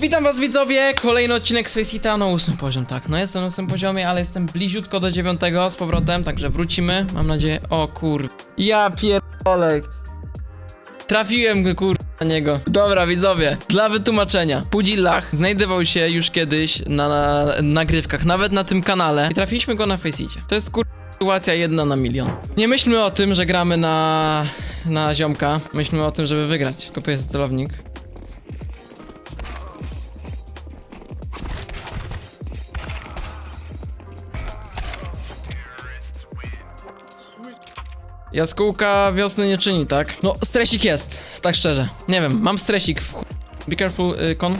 Witam was widzowie, kolejny odcinek z Faceita, no ósmy poziom, tak, no jestem na ósmym poziomie, ale jestem bliziutko do dziewiątego z powrotem, także wrócimy, mam nadzieję, o kur... Ja pierdolę. Trafiłem kur... na niego. Dobra widzowie, dla wytłumaczenia, Pudzillach znajdował się już kiedyś na, na nagrywkach, nawet na tym kanale i trafiliśmy go na Faceicie. To jest kur... sytuacja jedna na milion. Nie myślmy o tym, że gramy na... na ziomka, myślmy o tym, żeby wygrać. Kupuję celownik. Jaskółka wiosny nie czyni, tak? No, stresik jest, tak szczerze. Nie wiem, mam stresik. Be careful, y, con.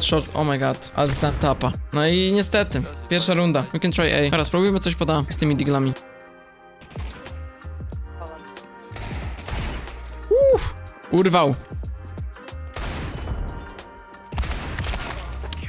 Short, oh my god, ale dostałem tapa. No i niestety, pierwsza runda. We can try A. Teraz spróbujmy coś poda z tymi diglami. Uff, urwał.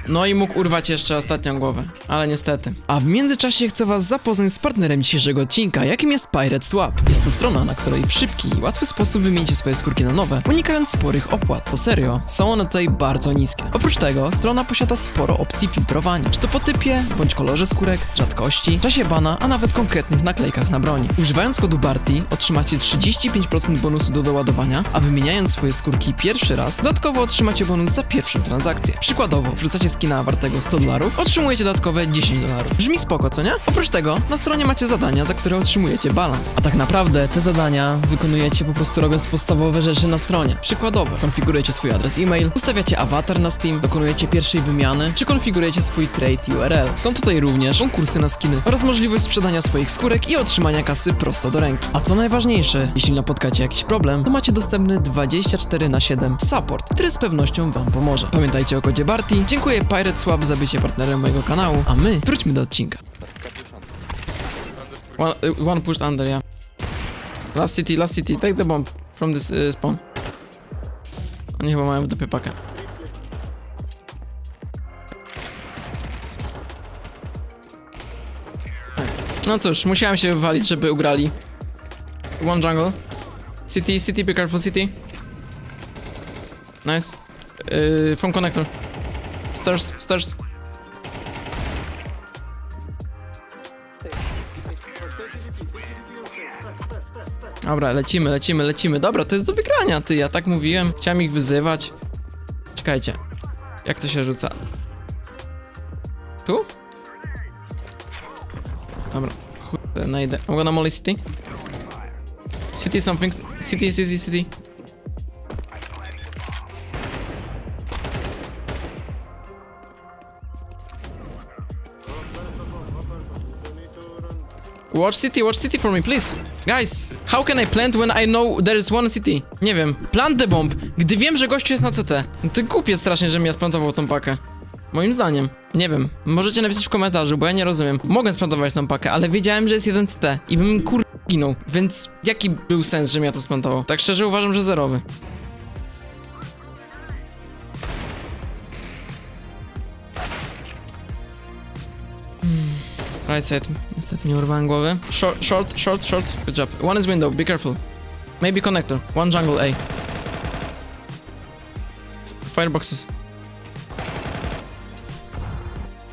No i mógł urwać jeszcze ostatnią głowę, ale niestety. A w międzyczasie chcę was zapoznać z partnerem dzisiejszego odcinka, jakim jest Pirate Swap. Jest to strona, na której w szybki i łatwy sposób wymienicie swoje skórki na nowe, unikając sporych opłat. Po serio, są one tutaj bardzo niskie. Oprócz tego, strona posiada sporo opcji filtrowania, czy to po typie, bądź kolorze skórek, rzadkości, czasie bana, a nawet konkretnych naklejkach na broni. Używając kodu BARTI otrzymacie 35% bonusu do doładowania, a wymieniając swoje skórki pierwszy raz, dodatkowo otrzymacie bonus za pierwszą transakcję. Przykładowo, wrzucacie skina wartego 100 dolarów, otrzymujecie dodatkowe 10 dolarów. Brzmi spoko, co nie? Oprócz tego, na stronie macie zadania, za które otrzymujecie balans. A tak naprawdę te zadania wykonujecie po prostu robiąc podstawowe rzeczy na stronie. Przykładowo, konfigurujecie swój adres e-mail, ustawiacie awatar na Steam, dokonujecie pierwszej wymiany, czy konfigurujecie swój trade URL. Są tutaj również konkursy na skiny oraz możliwość sprzedania swoich skórek i otrzymania kasy prosto do ręki. A co najważniejsze, jeśli napotkacie jakiś problem, to macie dostępny 24 na 7 support, który z pewnością wam pomoże. Pamiętajcie o kodzie BARTI. Dziękuję Pirate Swap za bycie partnerem mojego kanału, a my wróćmy do odcinka. One, y, one pushed under, yeah. Last city, last city, take the bomb from this y, spawn. Oni chyba mają w dupie pakę. Nice. No cóż, musiałem się wywalić, żeby ugrali. One jungle. City, city, be careful, city. Nice. Yy, from connector. Stairs, stairs. Dobra, lecimy, lecimy, lecimy. Dobra, to jest do wygrania, ty. Ja tak mówiłem. Chciałem ich wyzywać. Czekajcie. Jak to się rzuca? Tu? Dobra. Chuj, najdę. I'm gonna molly city. City something. City, city, city. Watch city, watch city for me, please. Guys, how can I plant when I know there is one city? Nie wiem. Plant the bomb, gdy wiem, że gościu jest na CT. No to głupie strasznie, że mi ja splantował tą pakę. Moim zdaniem. Nie wiem. Możecie napisać w komentarzu, bo ja nie rozumiem. Mogę splantować tą pakę, ale wiedziałem, że jest jeden CT i bym kur... ginął. Więc jaki był sens, że mi ja to splantował? Tak szczerze uważam, że zerowy. Right side. Niestety nie urwałem głowy. Short, short, short, short. Good job. One is window, be careful. Maybe connector. One jungle A. Fireboxes.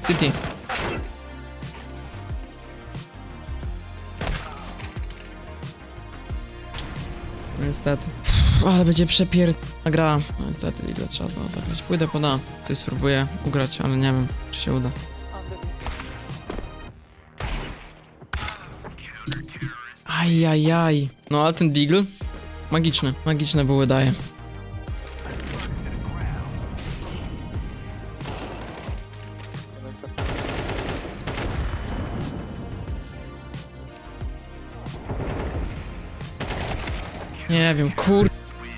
City. Niestety. Ale będzie przepier... gra. Niestety, ile trzeba znowu zagrać. Pójdę poda. Coś spróbuję ugrać, ale nie wiem, czy się uda. Ajajaj. No ale ten Deagle? Magiczny. Magiczne były daje. Nie wiem, kur...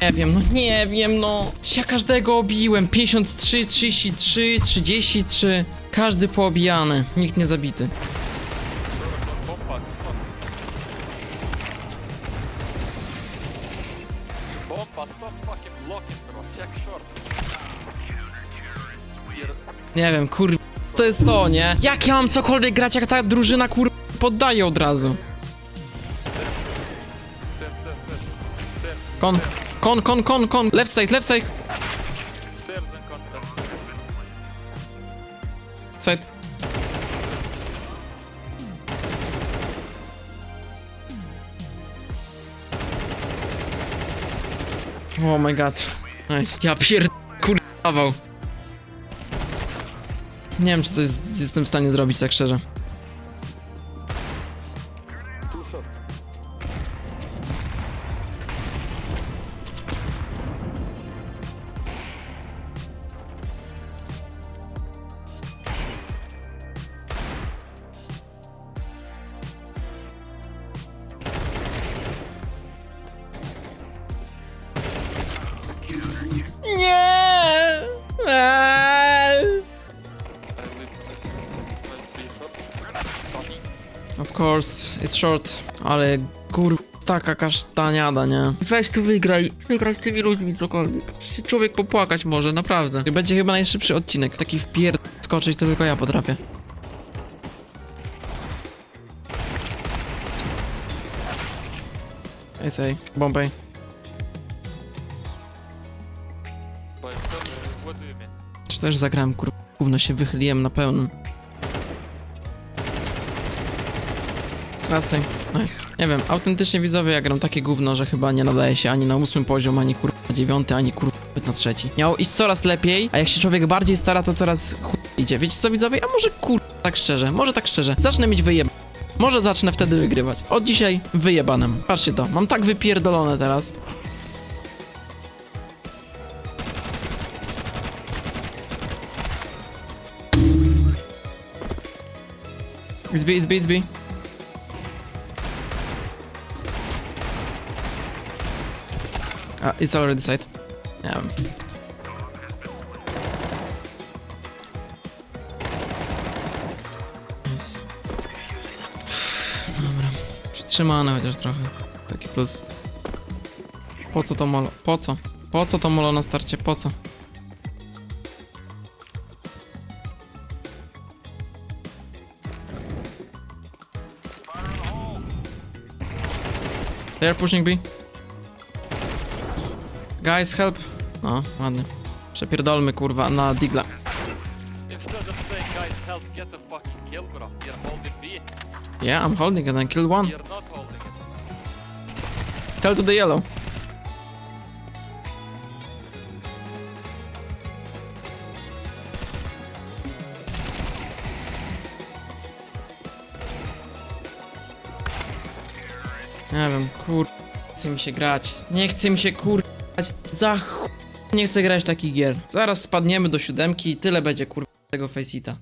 Nie wiem, no nie wiem, no. Ja każdego obiłem. 53, 33, 33. Każdy poobijany. Nikt nie zabity. Nie wiem, kur... To jest to, nie? Jak ja mam cokolwiek grać, jak ta drużyna kur... poddaje od razu? Kon, kon, kon, kon, kon. Left side, left side. Side. Oh my god. Ja pier... kurwawał. Nie wiem, czy coś z- jestem w stanie zrobić, tak szczerze. Of course, it's short, ale kur... taka kasztaniada, nie? Weź tu wygraj, wygraj z tymi ludźmi cokolwiek. Się Człowiek popłakać może, naprawdę. Będzie chyba najszybszy odcinek, taki wpier... skoczyć to tylko ja potrafię. Ej, you mean? Czy też zagrałem kur... gówno się wychyliłem na pełnym. Nice. Nie wiem, autentycznie widzowie, ja gram takie gówno, że chyba nie nadaje się ani na ósmy poziom, ani kur... na dziewiąty, ani kur... na trzeci. Miało iść coraz lepiej, a jak się człowiek bardziej stara, to coraz chuj idzie. Wiecie co widzowie? A może kur... tak szczerze, może tak szczerze. Zacznę mieć wyjeb... Może zacznę wtedy wygrywać. Od dzisiaj wyjebanem. Patrzcie to, mam tak wypierdolone teraz. It's B, it's. Uh, it's already side. Dobra. Przytrzymane chociaż trochę. Taki plus. Po co to molo? Po co? Po co to molo na starcie? Po co? They are pushing B. Guys, help. O, ładnie. Przepierdolmy, kurwa, na digla. Instead of saying guys help get a fucking kill bro. You're holding B. Yeah, I'm holding it and kill one. You're not holding it. Tell to the yellow. Nie wiem, kur... Chce mi się grać. Nie chce mi się kur... Za ch... Nie chcę grać takich gier. Zaraz spadniemy do siódemki i tyle będzie kur... tego faceita.